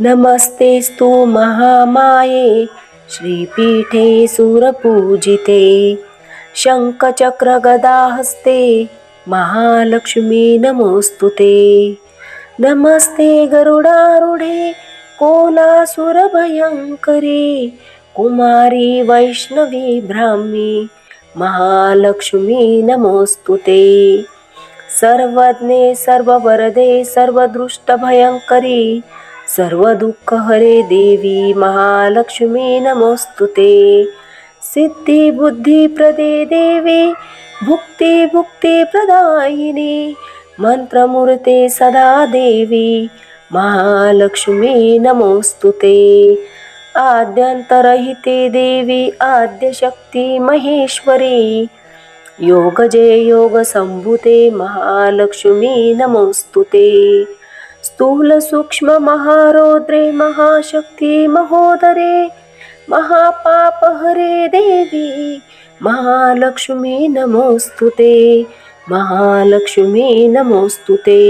नमस्तेस्तु महामाये श्रीपीठे सुरपूजिते शङ्खचक्रगदाहस्ते महालक्ष्मी नमोऽस्तु ते नमस्ते गरुडारूढे कोलासुरभयङ्करी कुमारी वैष्णवी ब्राह्मी महालक्ष्मी नमोऽस्तु ते सर्वज्ञे सर्ववरदे सर्वदृष्टभयङ्करी सर्वदुःखहरे देवी महालक्ष्मी नमोस्तुते सिद्धी बुद्धी प्रदे देवी भुक्तिभुक्तिप्रदायिनी मन्त्रमूर्ते सदा देवी महालक्ष्मी नमोस्तुते आद्यंतरहिते आद्यन्तरहिते देवी आद्यशक्ती महेश्वरी योगजय योगसम्भुते महालक्ष्मी नमोस्तुते ते। स्थूलसूक्ष्ममहारौद्रे महाशक्ति महोदरे महापापहरे देवी महालक्ष्मी नमोऽस्तु ते महालक्ष्मी नमोऽस्तु ते।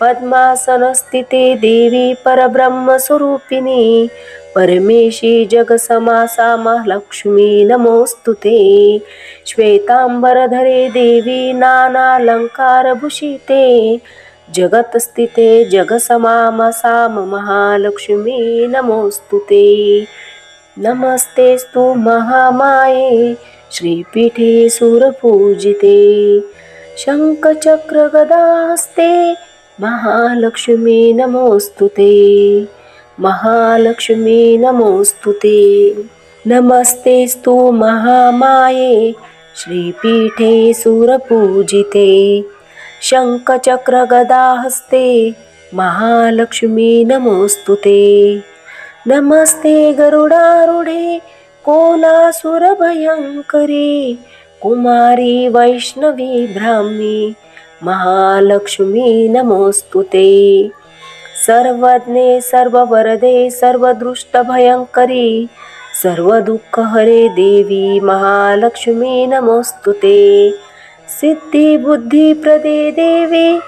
पद्मासनस्थिते देवी परब्रह्मस्वरूपिणी परमेशी जगसमासा महालक्ष्मी नमोऽस्तु ते। श्वेताम्बरधरे देवी नानालङ्कारभूषिते जगत्स्थिते जगसमामसाम महालक्ष्मी नमोऽस्तु ते। नमस्तेस्तु महामाये श्रीपीठे सुरपूजिते। शङ्खचक्रगदास्ते महालक्ष्मी नमोऽस्तु ते। महालक्ष्मी नमोऽस्तु ते। नमस्तेस्तु महामाये श्रीपीठे सुरपूजिते। शङ्खचक्रगदाहस्ते महालक्ष्मी नमोऽस्तु ते। नमस्ते गरुडारूढे कोलासुरभयङ्करी कुमारी वैष्णवी ब्राह्मी महालक्ष्मी नमोऽस्तु ते। सर्वज्ञे सर्ववरदे सर्वदृष्टभयङ्करी सर्वदुःखहरे देवी महालक्ष्मी नमोऽस्तु ते। सिद्धिबुद्धिप्रदे देवी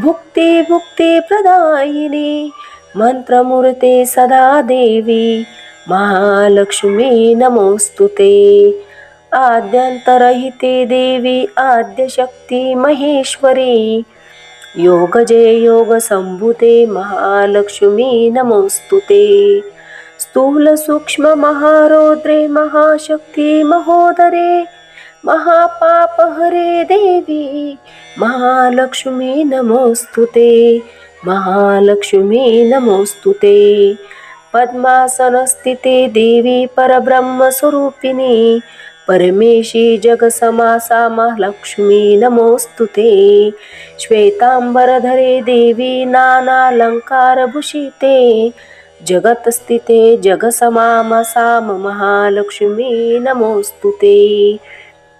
भुक्तिभुक्तिप्रदायिनी मंत्रमूर्ते सदा देवी। महालक्ष्मी नमोऽस्तु ते। आद्यन्तरहिते देवी आद्यशक्ति महेश्वरी। योगजय योगसम्भुते महालक्ष्मी नमोऽस्तु ते। स्थूलसूक्ष्ममहारौद्रे महाशक्ति महोदरे। महापापहरे देवी महालक्ष्मी नमोऽस्तु ते महालक्ष्मी नमोऽस्तु ते। पद्मासनस्थिते देवी परब्रह्मस्वरूपिणी परमेशी जगसमासा महालक्ष्मी नमोऽस्तु ते। श्वेताम्बरधरे देवी नानालङ्कारभूषिते जगत्स्थिते जगसमामसाम महालक्ष्मी नमोऽस्तु ते।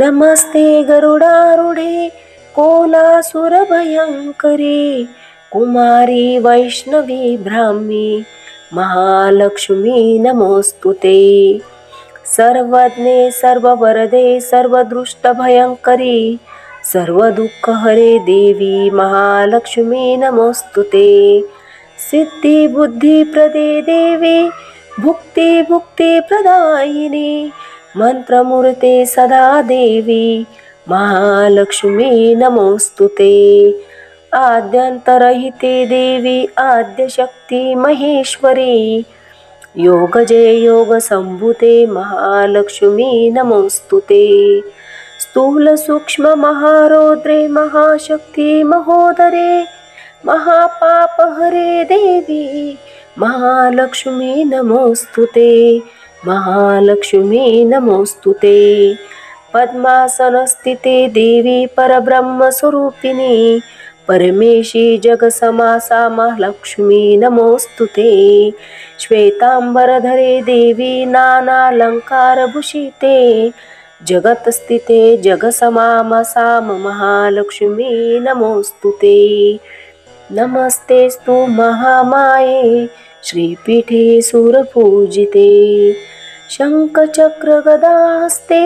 नमस्ते गरुडारूढे कोलासुरभयङ्करी कुमारी वैष्णवी ब्राह्मी महालक्ष्मी नमोऽस्तु ते। सर्वज्ञे सर्ववरदे सर्वदृष्टभयङ्करी सर्वदुःखहरे देवी महालक्ष्मी नमोऽस्तु ते। सिद्धिबुद्धिप्रदे देवी भुक्तिभुक्तिप्रदायिनी मन्त्रमूर्ते सदा देवी महालक्ष्मी नमोऽस्तु ते। आद्यन्तरहिते देवी आद्यशक्ति महेश्वरी योगजय योगसम्भुते महालक्ष्मी नमोऽस्तु ते। स्थूलसूक्ष्ममहारौद्रे महाशक्ति महोदरे महापापहरे देवी महालक्ष्मी नमोऽस्तु ते। महालक्ष्मी नमोऽस्तु ते। पद्मासनस्थिते देवी परब्रह्मस्वरूपिणी। परमेशी जगसमासा महालक्ष्मी नमोऽस्तु ते। श्वेतांबरधरे देवी नानालङ्कारभूषिते। जगतस्थिते जगसमामसाम महालक्ष्मी नमोऽस्तु ते। नमस्तेस्तु महामाये। श्रीपीठे सुरपूजिते शङ्खचक्रगदास्ते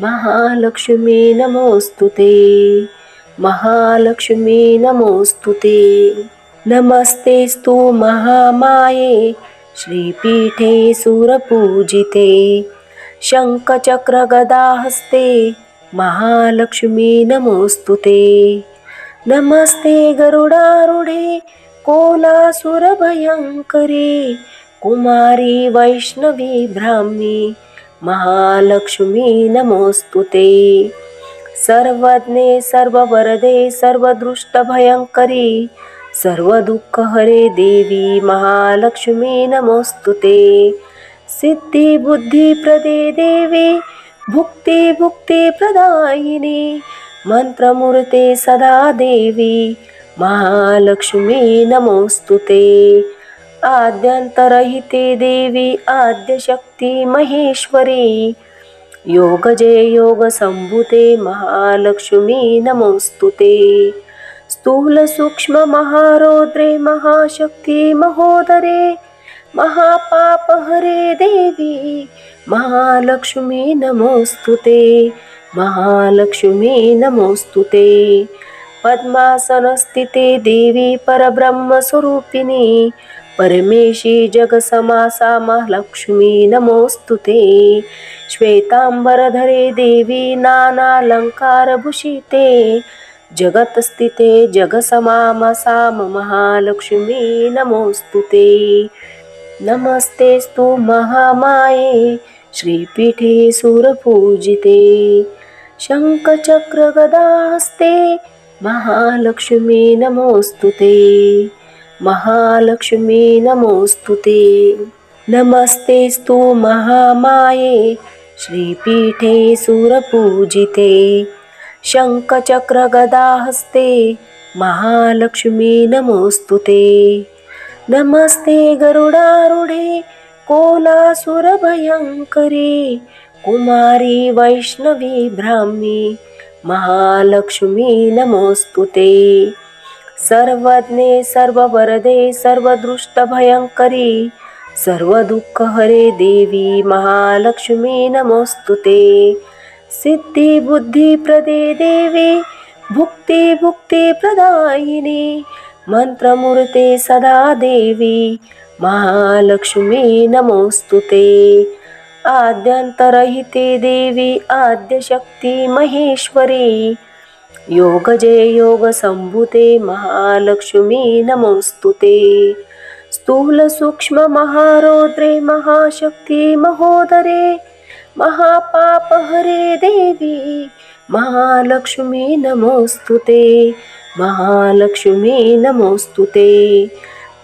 महालक्ष्मी नमोऽस्तु ते। महालक्ष्मी नमोऽस्तु ते। नमस्तेस्तु महामाये श्रीपीठे सुरपूजिते शङ्खचक्रगदाहस्ते महालक्ष्मी नमोऽस्तु ते। नमस्ते गरुडारूढे कोलासुरभयङ्करी कुमारी वैष्णवी ब्राह्मी महालक्ष्मी नमोऽस्तु ते. सर्वज्ञे सर्ववरदे सर्वदृष्टभयङ्करी सर्वदुःखहरे देवी महालक्ष्मी नमोऽस्तु ते. सिद्धिबुद्धिप्रदे देवी भुक्तिभुक्तिप्रदायिनी मन्त्रमूर्ते सदा देवी महालक्ष्मी नमोऽस्तु ते। आद्यन्तरहिते देवी आद्यशक्ती महेश्वरी। योगजे योगसम्भुते महालक्ष्मी नमोऽस्तु ते। स्थूलसूक्ष्ममहारौद्रे महाशक्ति महोदरे। महापापहरे देवी महालक्ष्मी नमोऽस्तु ते। महालक्ष्मी नमोऽस्तु ते। पद्मासनस्थिते देवी परब्रह्मस्वरूपिणी। परमेशी जगसमासा महालक्ष्मी नमोऽस्तु ते। श्वेतांबरधरे देवी नानालङ्कारभूषिते। जगत्स्थिते जगसमामसाम महालक्ष्मी नमोऽस्तु ते। नमस्तेस्तु महामाये श्रीपीठे सुरपूजिते। शङ्खचक्रगदास्ते महालक्ष्मी नमोऽस्तु ते। महालक्ष्मी नमोऽस्तु ते। नमस्तेस्तु महामाये श्रीपीठे सुरपूजिते। शङ्खचक्रगदाहस्ते महालक्ष्मी नमोऽस्तु ते। नमस्ते गरुडारूढे कोलासुरभयङ्करे कुमारी वैष्णवी ब्राह्मी। महालक्ष्मी नमोऽस्तु ते। सर्वज्ञे सर्ववरदे सर्वदृष्टभयङ्करी सर्वदुःखहरे देवी महालक्ष्मी नमोऽस्तु ते। सिद्धिबुद्धिप्रदे देवी भुक्तिभुक्तिप्रदायिनी मन्त्रमूर्ते सदा देवी महालक्ष्मी नमोऽस्तु ते। आद्यन्तरहिते देवी आद्यशक्ती महेश्वरी। योगजे योगसम्भुते महालक्ष्मी नमोऽस्तु ते। स्थूलसूक्ष्ममहारौद्रे महाशक्ति महोदरे महापापहरे देवी महालक्ष्मी नमोऽस्तु ते। महालक्ष्मी नमोऽस्तु ते।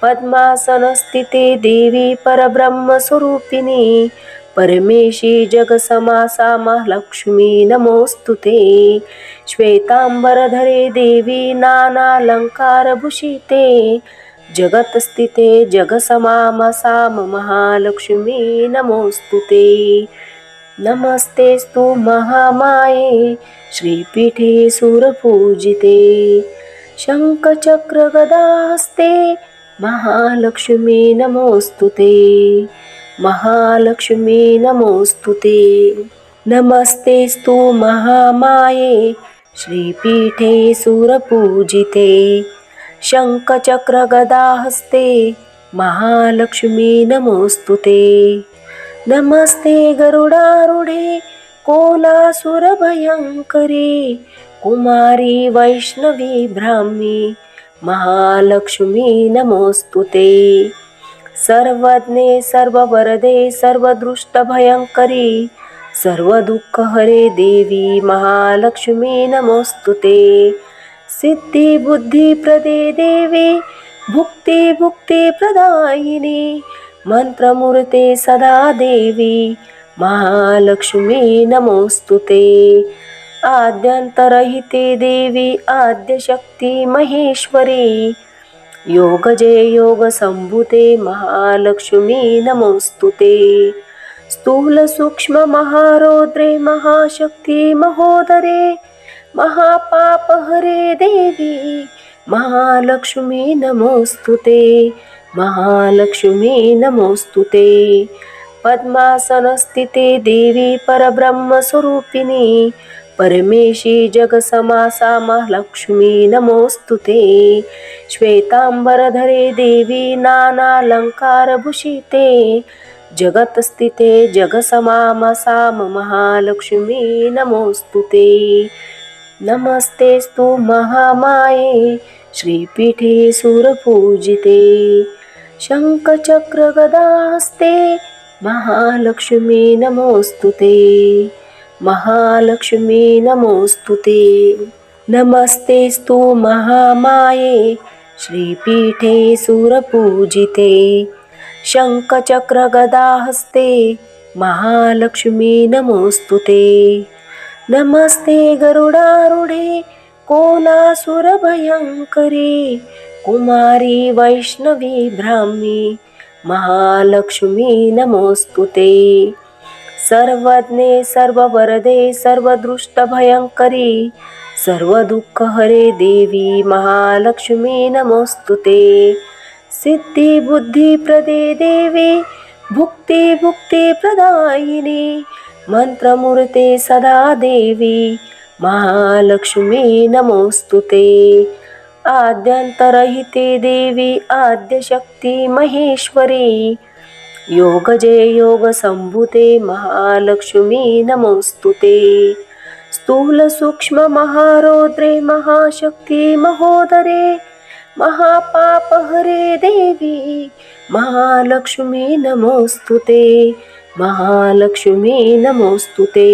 पद्मासनस्थिते देवी परब्रह्मस्वरूपिणी परमेशी जगसमासा महालक्ष्मी नमोऽस्तु ते। श्वेतांबरधरे देवी नानालङ्कारभूषिते जगत्स्थिते जगसमामसाम महालक्ष्मी नमोऽस्तु ते। नमस्तेस्तु महामाये श्रीपीठे सुरपूजिते। शङ्खचक्रगदास्ते महालक्ष्मी नमोऽस्तु ते। महालक्ष्मी नमोऽस्तु ते। नमस्तेस्तु महामाये। श्रीपीठे सुरपूजिते। शङ्खचक्रगदाहस्ते। महालक्ष्मी नमोऽस्तु ते। नमस्ते गरुडारुढे। कोलासुरभयङ्करे। कुमारी वैष्णवी ब्राह्मी। महालक्ष्मी नमोऽस्तु ते। सर्वज्ञे सर्ववरदे सर्वदृष्टभयङ्करी सर्वदुःखहरे देवी महालक्ष्मी नमोऽस्तु ते। सिद्धिबुद्धिप्रदे देवी भुक्तिभुक्तिप्रदायिनी मन्त्रमूर्ते सदा देवी महालक्ष्मी नमोऽस्तु ते। आद्यन्तरहिते देवी आद्यशक्ती महेश्वरी योगजय योगसम्भुते महालक्ष्मी नमोस्तुते स्थूल सूक्ष्म महारौद्रे महाशक्ती महोदरे महापापहरे देवी महालक्ष्मी नमोस्तुते महालक्ष्मी नमोस्तुते पद्मासनस्थिते देवी परब्रह्मस्वरूपिणी परमेशी जगसमासा महालक्ष्मी नमोऽस्तु ते। श्वेताम्बरधरे देवी नानालङ्कारभूषिते जगत्स्थिते जगसमामसाम महालक्ष्मी नमोऽस्तु ते। नमस्तेस्तु महामाये श्रीपीठे सुरपूजिते। शङ्खचक्रगदास्ते महालक्ष्मी नमोऽस्तु ते। महालक्ष्मी नमोऽस्तु ते। नमस्तेस्तु महामाये। श्रीपीठे सुरपूजिते। शङ्खचक्रगदाहस्ते महालक्ष्मी नमोऽस्तु ते। नमस्ते गरुडारुढे कोलासुरभयङ्करे कुमारी वैष्णवी ब्राह्मी महालक्ष्मी नमोऽस्तु ते। सर्वज्ञे सर्ववरदे सर्वदृष्टभयङ्करी सर्वदुःखहरे देवी महालक्ष्मी नमोऽस्तु ते। सिद्धिबुद्धिप्रदे देवी भुक्तिभुक्तिप्रदायिनी मन्त्रमूर्ते सदा देवी महालक्ष्मी नमोऽस्तु ते। आद्यन्तरहिते देवी आद्यशक्ति महेश्वरी योगजय योगसम्भुते महालक्ष्मी नमोस्तुते स्थूल सूक्ष्म स्थूलसूक्ष्ममहारौद्रे महाशक्ती महोदरे महापापहरे देवी महालक्ष्मी नमोस्तुते महालक्ष्मी नमोस्तुते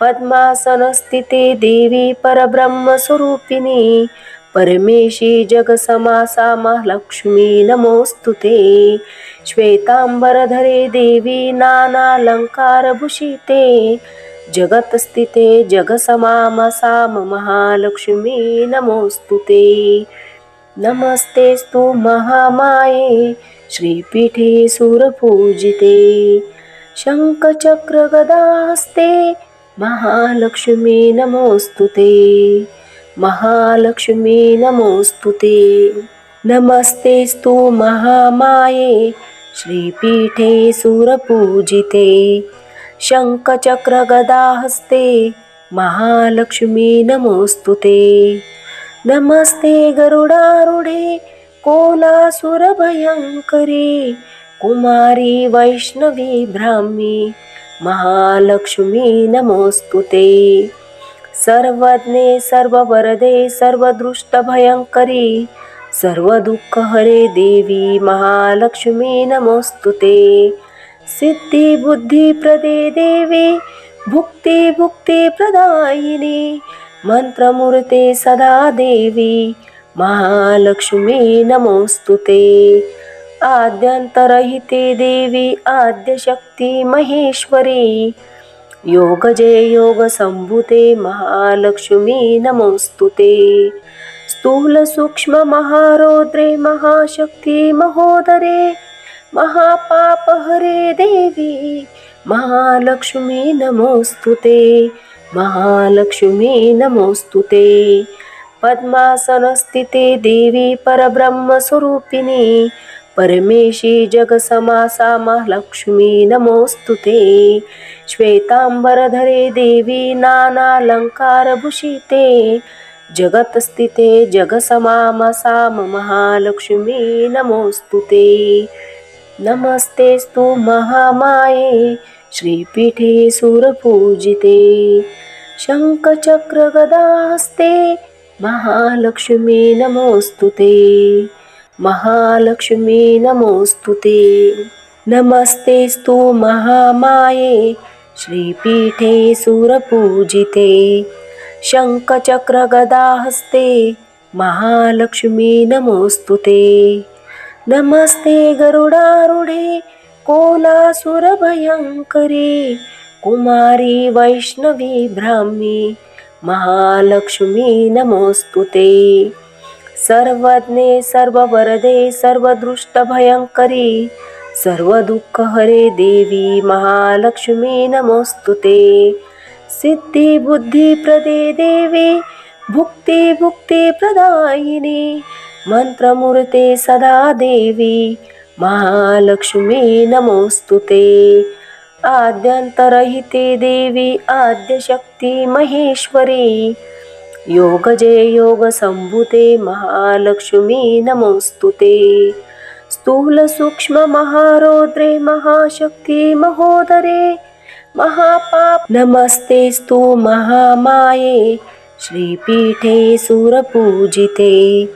पद्मासनस्थिते देवी परब्रह्मस्वरूपिणी परमेशी जगसमासा महालक्ष्मी नमोऽस्तु ते। श्वेताम्बरधरे देवी नानालङ्कारभूषिते जगत्स्थिते जगसमामसाम महालक्ष्मी नमोऽस्तु ते। नमस्तेस्तु महामाये श्रीपीठे सुरपूजिते। शङ्खचक्रगदास्ते महालक्ष्मी नमोऽस्तु ते। महालक्ष्मी नमोऽस्तु ते। नमस्तेस्तु महामाये। श्रीपीठे सुरपूजिते। शङ्खचक्रगदाहस्ते महालक्ष्मी नमोऽस्तु ते। नमस्ते गरुडारुढे कोलासुरभयङ्करे कुमारी वैष्णवी ब्राह्मी महालक्ष्मी नमोऽस्तु ते। सर्वज्ञे सर्ववरदे दुःख हरे देवी महालक्ष्मी नमोस्तुते सिद्धी बुद्धी प्रदे देवी भुक्तिभुक्तिप्रदायिनी मन्त्रमूर्ते सदा देवी महालक्ष्मी नमोस्तुते आद्यंतरहिते आद्यन्तरहिते देवी आद्यशक्ति महेश्वरी योगजय योगसम्भुते महालक्ष्मी नमोस्तुते स्थूल सूक्ष्म महारौद्रे महाशक्ती महोदरे महापापहरे देवी महालक्ष्मी नमोस्तुते महालक्ष्मी नमोस्तुते पद्मासनस्थिते देवी परब्रह्मस्वरूपिणी परमेशी जगसमासा महालक्ष्मी नमोऽस्तु ते। श्वेताम्बरधरे देवी नानालङ्कारभूषिते। जगत्स्थिते जगसमामसाम महालक्ष्मी नमोऽस्तु ते। नमस्तेस्तु महामाये श्रीपीठे सुरपूजिते। शङ्खचक्रगदास्ते महालक्ष्मी नमोऽस्तु ते। महालक्ष्मी नमोऽस्तु ते। नमस्तेस्तु महामाये। श्रीपीठे सुरपूजिते। शङ्खचक्रगदाहस्ते महालक्ष्मी नमोऽस्तु ते। नमस्ते गरुडारूढे कोलासुरभयङ्करे कुमारी वैष्णवी ब्राह्मी महालक्ष्मी नमोऽस्तु ते। सर्वज्ञे सर्ववरदे सर्वदृष्टभयङ्करी सर्वदुःखहरे देवी महालक्ष्मी नमोऽस्तु ते। सिद्धिबुद्धिप्रदे देवी भुक्तिभुक्तिप्रदायिनी मन्त्रमूर्ते सदा देवी महालक्ष्मी नमोऽस्तु ते। आद्यन्तरहिते देवी आद्यशक्ती महेश्वरी योगजे योगसम्भुते महालक्ष्मी नमोस्तुते स्थूल सूक्ष्म महारौद्रे महाशक्ती महोदरे महापाप नमस्तेस्तु महामाये श्रीपीठे सुरपूजिते।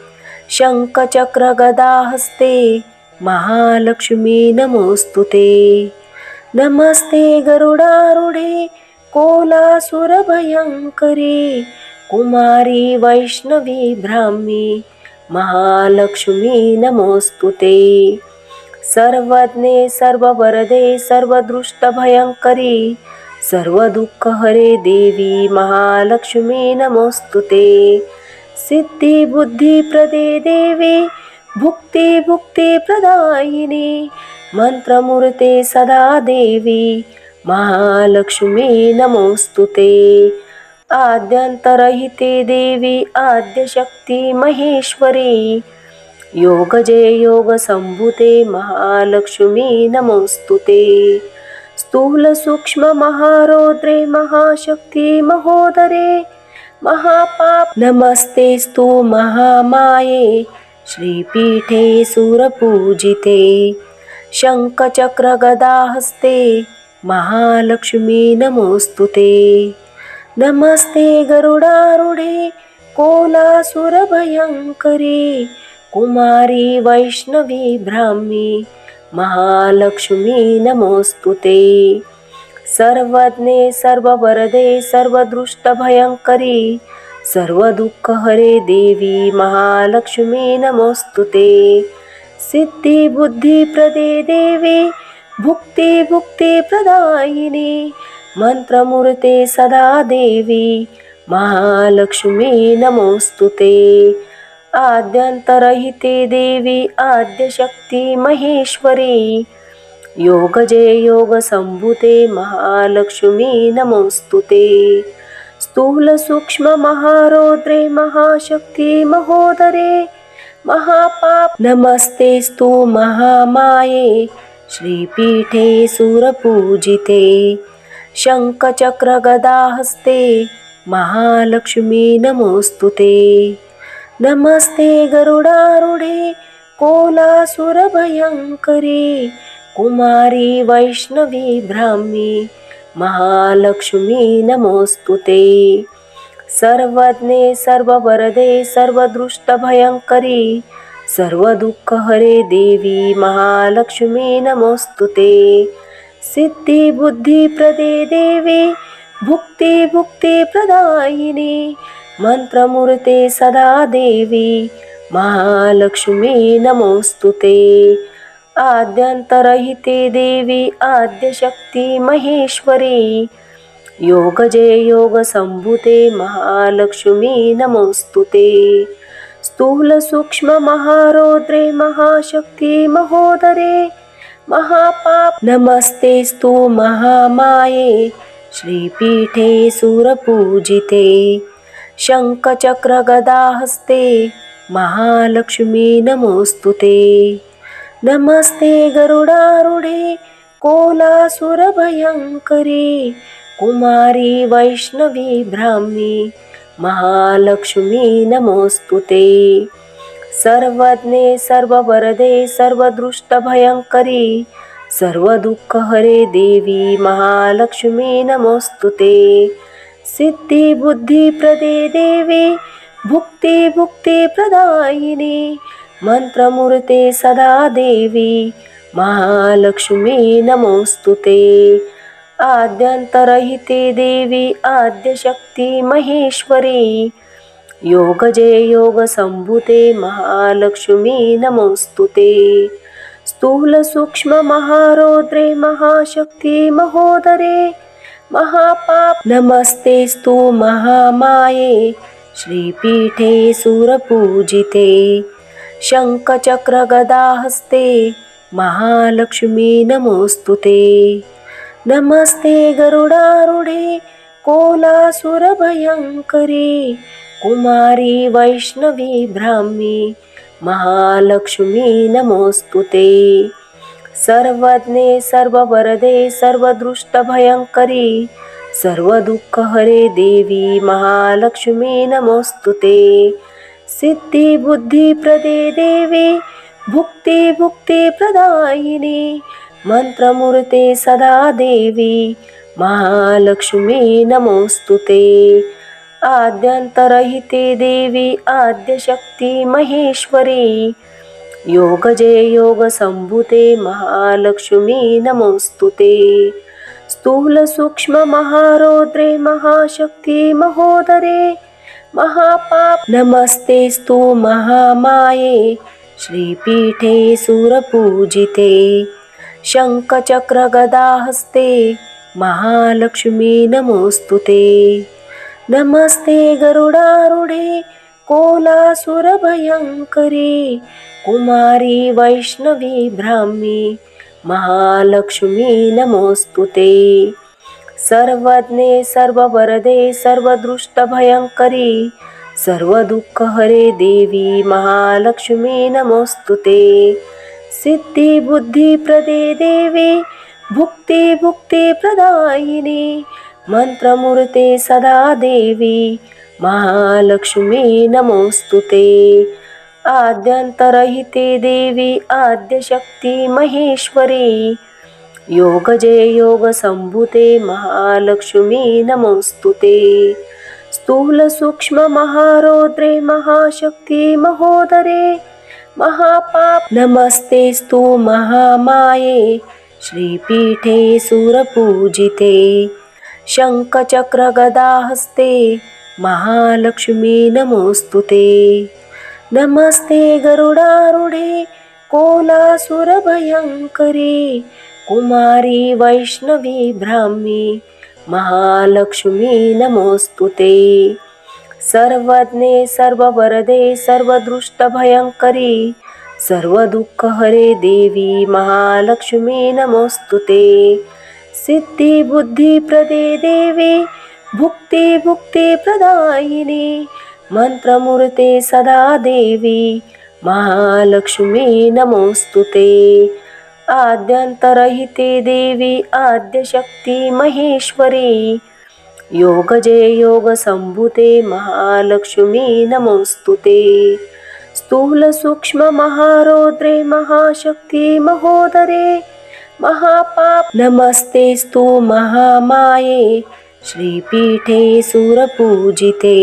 शङ्खचक्रगदाहस्ते महालक्ष्मी नमोऽस्तु ते। नमस्ते गरुडारुढे कोलासुरभयङ्करी कुमारी वैष्णवी ब्राह्मी महालक्ष्मी नमोऽस्तु ते। सर्वज्ञे सर्ववरदे सर्वदृष्टभयङ्करी सर्वदुःखहरे देवी महालक्ष्मी नमोऽस्तु ते। सिद्धिबुद्धिप्रदे देवी भुक्तिभुक्तिप्रदायिनी मन्त्रमूर्ते सदा देवी महालक्ष्मी नमोऽस्तु ते। आद्यन्तरहिते देवी आद्यशक्ती महेश्वरी। योगजे योगसम्भुते महालक्ष्मी नमोऽस्तु ते। स्थूलसूक्ष्ममहारौद्रे महाशक्ति महोदरे महापाप नमस्तेस्तु महामाये श्रीपीठे सुरपूजिते। शङ्खचक्रगदाहस्ते महालक्ष्मी नमोऽस्तु ते। नमस्ते गरुडारूढे कोलासुरभयङ्करी कुमारी वैष्णवी ब्राह्मी महालक्ष्मी नमोऽस्तु ते सर्वज्ञे सर्ववरदे सर्वदृष्टभयङ्करी सर्वदुःखहरे देवी महालक्ष्मी नमोऽस्तु ते सिद्धिबुद्धिप्रदे देवी भुक्तिभुक्तिप्रदायिनी मन्त्रमूर्ते सदा देवी महालक्ष्मी नमोऽस्तु ते। आद्यन्तरहिते देवी आद्यशक्ती महेश्वरी योगजे योगसम्भुते महालक्ष्मी नमोऽस्तु ते। स्थूलसूक्ष्ममहारौद्रे महाशक्ति महोदरे महापाप नमस्तेस्तु महामाये श्रीपीठे सुरपूजिते। शङ्खचक्रगदाहस्ते महालक्ष्मी नमोऽस्तु ते। नमस्ते गरुडारूढे कोलासुरभयङ्करी कुमारी वैष्णवी ब्राह्मी महालक्ष्मी नमोऽस्तु ते। सर्वज्ञे सर्ववरदे सर्वदृष्टभयङ्करी सर्वदुःखहरे देवी महालक्ष्मी नमोऽस्तु ते। सिद्धिबुद्धिप्रदे देवी भुक्तिभुक्तिप्रदायिनी मन्त्रमूर्ते सदा देवी महालक्ष्मी नमोऽस्तु ते। आद्यन्तरहिते देवी आद्यशक्ति महेश्वरी योगजे योगसम्भुते महालक्ष्मी नमोऽस्तु ते। स्थूलसूक्ष्ममहारौद्रे महाशक्ति महोदरे महापाप नमस्तेस्तु महामाये श्रीपीठे सुरपूजिते शङ्खचक्रगदाहस्ते महालक्ष्मी नमोऽस्तु ते नमस्ते गरुडारूढे कोलासुरभयङ्करे कुमारी वैष्णवी ब्राह्मी महालक्ष्मी नमोऽस्तु ते सर्वज्ञे सर्ववरदे सर्वदृष्टभयङ्करी सर्वदुःखहरे देवी महालक्ष्मी नमोस्तुते सिद्धी बुद्धी प्रदे देवी भुक्तिभुक्तिप्रदायिनी मन्त्रमूर्ते सदा देवी महालक्ष्मी नमोस्तुते आद्यंतरहिते आद्यन्तरहिते देवी आद्यशक्ती महेश्वरी योगजे योगसम्भुते महालक्ष्मी नमोस्तुते स्थूल सूक्ष्म महारौद्रे महाशक्ती महोदरे महापाप नमस्तेस्तु महामाये श्रीपीठे सुरपूजिते। शङ्खचक्रगदाहस्ते महालक्ष्मी नमोऽस्तु ते। नमस्ते गरुडारुढे कोलासुरभयङ्करे कुमारी वैष्णवी ब्राह्मी महालक्ष्मी नमोऽस्तु सर्वज्ञे सर्ववरदे सर्वदृष्टभयङ्करी सर्वदुःखहरे देवी महालक्ष्मी नमोऽस्तु ते। सिद्धिबुद्धिप्रदे देवी भुक्तिभुक्तिप्रदायिनी मन्त्रमूर्ते सदा देवी महालक्ष्मी नमोऽस्तु ते। आद्यन्तरहिते देवी आद्यशक्ती महेश्वरी। योगजे योगसम्भुते महालक्ष्मी नमोऽस्तु ते। स्थूलसूक्ष्ममहारौद्रे महाशक्ति महोदरे महापाप। नमस्तेस्तु महामाये श्रीपीठे सुरपूजिते। शङ्खचक्रगदाहस्ते महालक्ष्मी नमोस्तुते नमस्ते गरुडारूढे कोलासुरभयङ्करे कुमारी वैष्णवी ब्राह्मी महालक्ष्मी नमोस्तुते सर्वज्ञे सर्ववरदे सर्वदृष्टभयङ्करी सर्वदुःखहरे देवी महालक्ष्मी नमोस्तुते सिद्धिबुद्धिप्रदे देवी भुक्तिभुक्तिप्रदायिनी मन्त्रमूर्ते सदा देवी महालक्ष्मी नमोऽस्तु ते। आद्यन्तरहिते देवी आद्यशक्ती महेश्वरी योगजे योगसम्भुते महालक्ष्मी नमोऽस्तु ते। स्थूलसूक्ष्ममहारौद्रे महाशक्ति महोदरे महापाप नमस्तेस्तु महामाये श्रीपीठे सुरपूजिते शङ्खचक्रगदाहस्ते महालक्ष्मी नमोऽस्तु ते नमस्ते गरुडारूढे कोलासुरभयङ्करे कुमारी वैष्णवी ब्राह्मी महालक्ष्मी नमोऽस्तु ते सर्वज्ञे सर्ववरदे सर्वदृष्टभयङ्करी सर्वदुःखहरे देवी महालक्ष्मी नमोस्तुते सिद्धी बुद्धी प्रदे देवी भुक्तिभुक्तिप्रदायिनी मन्त्रमूर्ते सदा देवी महालक्ष्मी नमोस्तुते आद्यन्तरहिते देवी आद्यशक्ती महेश्वरी योगजे योगसम्भुते महालक्ष्मी नमोस्तुते ते. स्थूलसूक्ष्ममहारौद्रे महाशक्ति महोदरे महापाप। नमस्तेस्तु महामाये श्रीपीठे सुरपूजिते।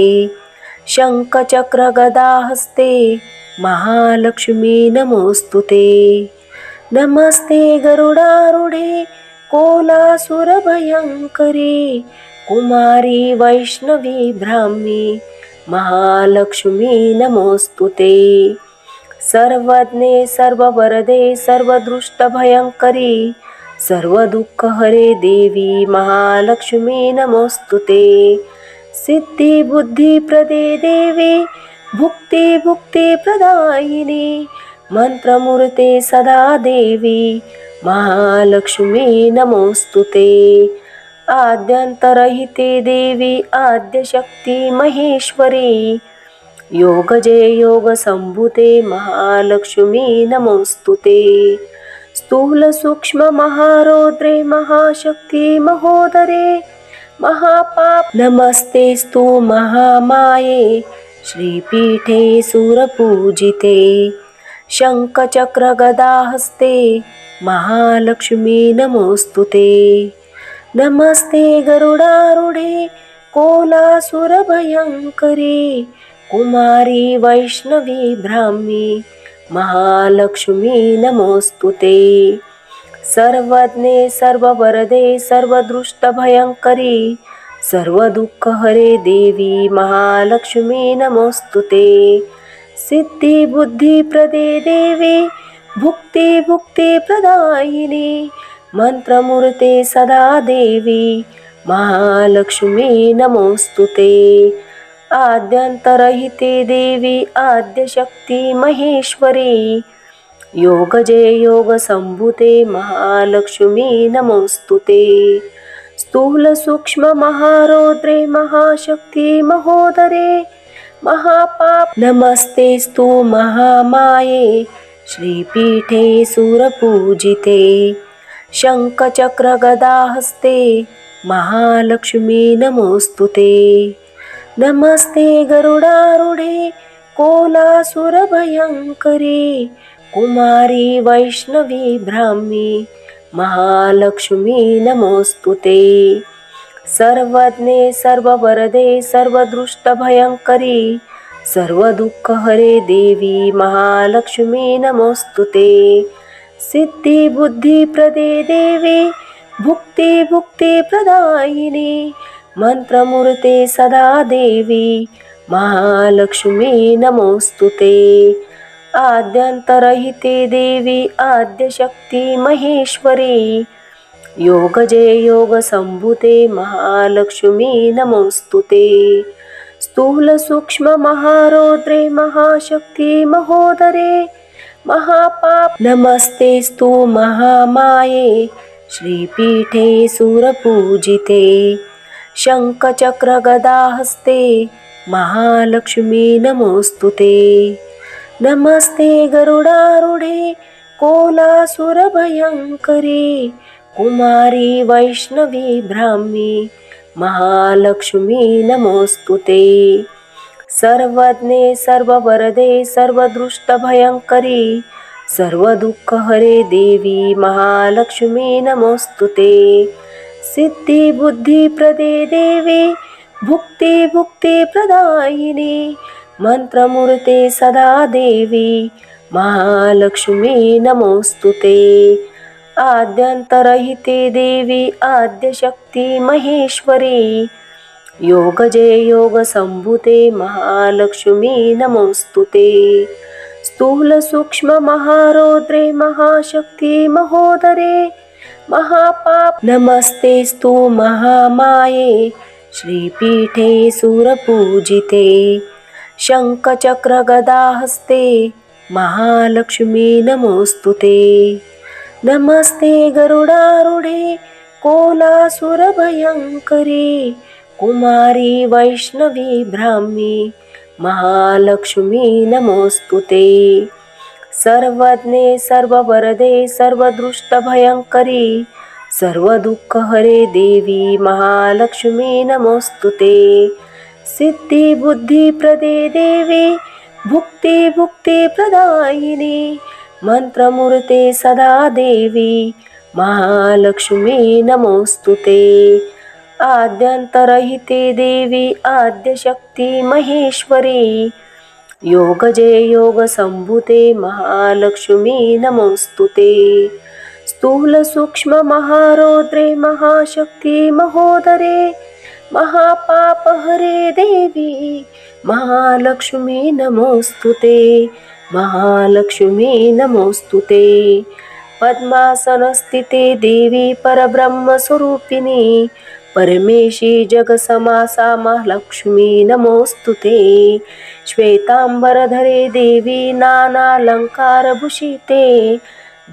शङ्खचक्रगदाहस्ते महालक्ष्मी नमोऽस्तु ते नमस्ते गरुडारुढे कोलासुरभयङ्करे कुमारी वैष्णवी ब्राह्मी। महालक्ष्मी नमोऽस्तु ते। सर्वज्ञे सर्ववरदे सर्वदृष्टभयङ्करी सर्वदुःखहरे देवी महालक्ष्मी नमोऽस्तु ते। सिद्धिबुद्धिप्रदे देवी भुक्तिभुक्तिप्रदायिनी मन्त्रमूर्ते सदा देवी महालक्ष्मी नमोऽस्तु ते। आद्यन्तरहिते देवी आद्यशक्ती महेश्वरी। योगजे योगसम्भुते महालक्ष्मी नमोऽस्तु ते। स्थूलसूक्ष्ममहारौद्रे महाशक्ति महोदरे महापाप नमस्तेस्तु महामाये श्रीपीठे सुरपूजिते। शङ्खचक्रगदाहस्ते महालक्ष्मी नमोऽस्तु ते। नमस्ते गरुडारूढे कोलासुरभयङ्करे कुमारी वैष्णवी ब्राह्मी महालक्ष्मी नमोऽस्तु ते। सर्वज्ञे सर्ववरदे सर्वदृष्टभयङ्करी सर्वदुःखहरे देवी महालक्ष्मी नमोऽस्तु ते। सिद्धिबुद्धिप्रदे देवी भुक्तिभुक्तिप्रदायिनी मन्त्रमूर्ते सदा देवी महालक्ष्मी नमोऽस्तु ते। आद्यन्तरहिते देवी आद्यशक्ति महेश्वरी योगजे योगसम्भुते महालक्ष्मी नमोऽस्तु ते। स्थूलसूक्ष्म महारौद्रे महोदरे महापाप नमस्तेस्तु महामाये श्रीपीठे सुरपूजिते। शङ्खचक्रगदाहस्ते महालक्ष्मी नमोऽस्तु ते। नमस्ते गरुडारूढे कोलासुरभयङ्करी कुमारी वैष्णवी ब्राह्मी महालक्ष्मी नमोऽस्तु ते। सर्वज्ञे सर्ववरदे सर्वदृष्टभयङ्करी सर्वदुःखहरे देवी महालक्ष्मी नमोऽस्तु ते। सिद्धिबुद्धिप्रदे देवी भुक्तिभुक्तिप्रदायिनी मन्त्रमूर्ते सदा देवी महालक्ष्मी नमोऽस्तु ते। आद्यन्तरहिते देवी आद्यशक्ती महेश्वरी योगजे योगसम्भुते महालक्ष्मी नमोऽस्तु ते। स्थूलसूक्ष्म महारौद्रे महाशक्ती महोदरे महापाप नमस्तेस्तु महामाये श्रीपीठे सुरपूजिते शङ्खचक्रगदाहस्ते महालक्ष्मी नमोऽस्तु ते नमस्ते गरुडारूढे कोलासुरभयङ्करे कुमारी वैष्णवी ब्राह्मी महालक्ष्मी नमोऽस्तु ते सर्वज्ञे सर्ववरदे सर्वदृष्टभयङ्करी सर्वदुःखहरे देवी महालक्ष्मी नमोस्तुते सिद्धी बुद्धी प्रदे देवी भुक्तिभुक्तिप्रदायिनी मन्त्रमूर्ते सदा देवी महालक्ष्मी नमोस्तुते आद्यंतरहिते आद्यन्तरहिते देवी आद्यशक्ती महेश्वरी योगजे योगसम्भुते महालक्ष्मी नमोस्तुते स्थूल सूक्ष्म महारौद्रे महाशक्ती महोदरे महापाप। नमस्तेस्तु महामाये श्रीपीठे सुरपूजिते। शङ्खचक्रगदाहस्ते महालक्ष्मी नमोऽस्तु ते। नमस्ते गरुडारूढे कोलासुरभयङ्करे कुमारी वैष्णवी ब्राह्मी महालक्ष्मी नमोऽस्तु ते। सर्वज्ञे सर्ववरदे सर्वदृष्टभयङ्करी सर्वदुःखहरे देवी महालक्ष्मी नमोऽस्तु ते। सिद्धिबुद्धिप्रदे देवी भुक्तिभुक्तिप्रदायिनी मन्त्रमूर्ते सदा देवी महालक्ष्मी नमोऽस्तु ते। आद्यन्तरहिते देवी आद्यशक्ती महेश्वरी। योगजे योगसम्भुते महालक्ष्मी नमोऽस्तु ते। स्थूलसूक्ष्म महारौद्रे महाशक्ती महोदरे महापापहरे देवी महालक्ष्मी नमोऽस्तु ते महालक्ष्मी नमोऽस्तु ते। पद्मासनस्थिते देवी परब्रह्मस्वरूपिणी परमेशी जगसमासा महालक्ष्मी नमोऽस्तु ते। श्वेताम्बरधरे देवी नानालङ्कारभूषिते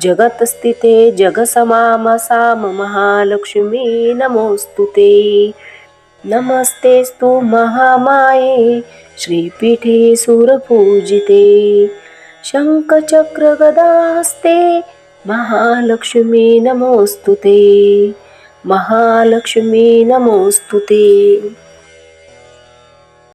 जगत्स्थिते जगसमामसाम महालक्ष्मी नमोऽस्तु ते। नमस्तेस्तु महामाये श्रीपीठे सुरपूजिते। शङ्खचक्रगदास्ते महालक्ष्मी नमोऽस्तु ते। महालक्ष्मी नमोऽस्तु ते।